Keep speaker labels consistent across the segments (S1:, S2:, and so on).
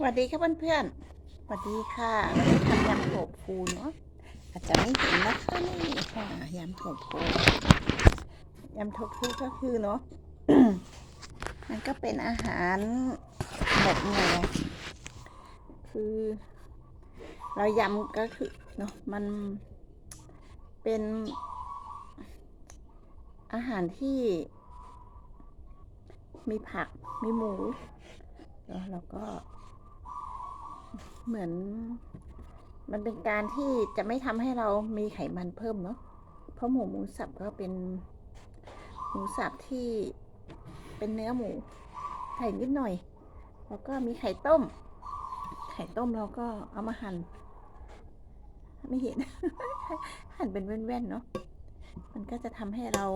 S1: สวัสดีค่ะเพื่อนๆสวัสดีค่ะวันนี้ทำยำโถฟูเนาะอาจจะไม่เห็นนะคะนี่ค่ะยำโถฟูยำโถฟูก็คือเนาะมันก็เป็นอาหารแบบไงอะคือ เรายำก็คือเนาะมันเป็นอาหารที่มีผักมีหมูแล้วเราก็ เหมือน มันเป็นการที่จะไม่ทำให้เรามีไขมันเพิ่มเนาะเพราะหมูหมูสับก็เป็น หมูสับที่เป็นเนื้อหมูไข่นิดหน่อย แล้วก็มีไข่ต้ม ไข่ต้มเราก็เอามาหั่นไม่เห็น หั่นเป็นแว่นๆเนาะมันก็จะทำให้เรา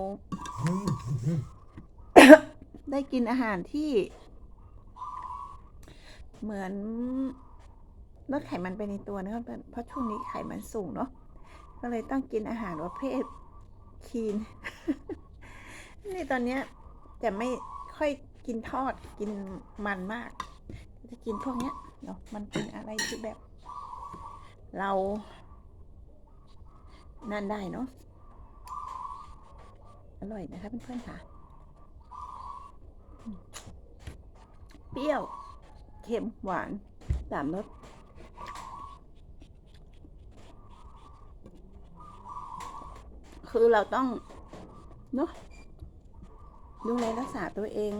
S1: ได้กินอาหารที่ เหมือน ลดไขมันไปในตัวนะครับเพราะช่วงนี้ไขมันสูงเนาะก็เลยต้องกินอาหารประเภทคีนนี่ตอนเนี้ยจะไม่ค่อยกินทอดกินมันมาก จะกินพวกเนี้ยเนาะมันเป็นอะไรที่แบบ เรานั่นได้เนาะอร่อยนะคะเพื่อนๆค่ะ เปรี้ยว เค็ม หวานสามรส คือเราต้องเนาะดูแลรักษาตัวเอง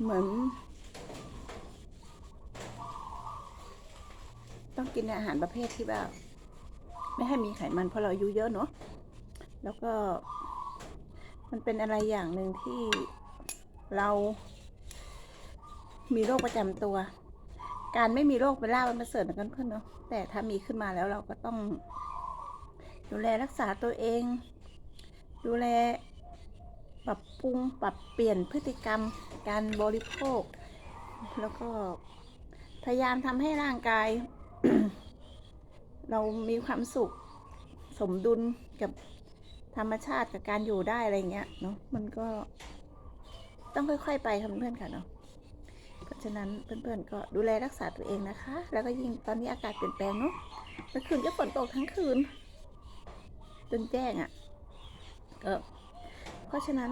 S1: เหมือน ต้องกินอาหารประเภทที่แบบไม่ให้มีไขมันเพราะเราอายุเยอะเนาะแล้วก็ มันเป็นอะไรอย่างหนึ่งที่เรามีโรคประจำตัว การไม่มีโรคเป็นลาบมันประเสริฐนเพื่อนเนาะแต่ถ้ามีขึ้นมาแล้วเราก็ต้อง ดูแลรักษาตัวเอง ดูแลปรับปรุงปรับเปลี่ยนพฤติกรรมการบริโภค แล้วก็พยายามทำให้ร่างกาย เรามีความสุขสมดุลกับธรรมชาติกับการอยู่ได้อะไรเงี้ยเนาะมันก็ต้องค่อย ๆ ไปค่ะเพื่อนๆค่ะเนาะเพราะฉะนั้นเพื่อนๆก็ดูแลรักษาตัวเองนะคะ แล้วก็ยิ่งตอนนี้อากาศเปลี่ยนแปลงเนาะเมื่อคืนก็ฝนตกทั้งคืน จนแจ้งอะ่ะก็เพราะฉะนั้น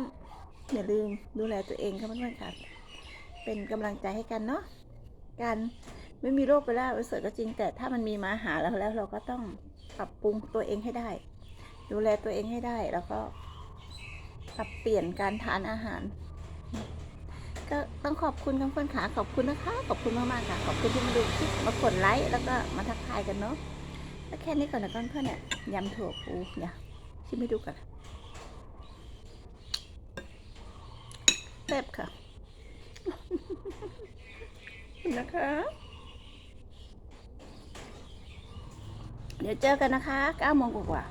S1: อย่าลืมดูแลตัวเองค่ะเพื่อนๆค่ะเป็นกำลังใจให้กันเนาะการไม่มีโรคไปแล้วปเสริฐก็จริง แต่ถ้ามันมีมาหาเราแล้วเราก็ต้องปรับปรุงตัวเองให้ได้ ดูแลตัวเองให้ได้แล้วก็ปรับเปลี่ยนการทานอาหาร ก็ต้องขอบคุณค่ะเพื่อนขาขอบคุณนะคะ ขอบคุณมากๆค่ะ ขอบคุณที่มาดูคลิปมากดไลค์แล้วก็มาทักทายกันเนาะ แล้วแค่นี้ก่อนนะเพื่อนๆเนี่ยยำถั่วปูเนี่ยชิมให้ดูกันแซ่บค่ะนะคะเดี๋ยวเจอกันนะคะ9โมงกว่า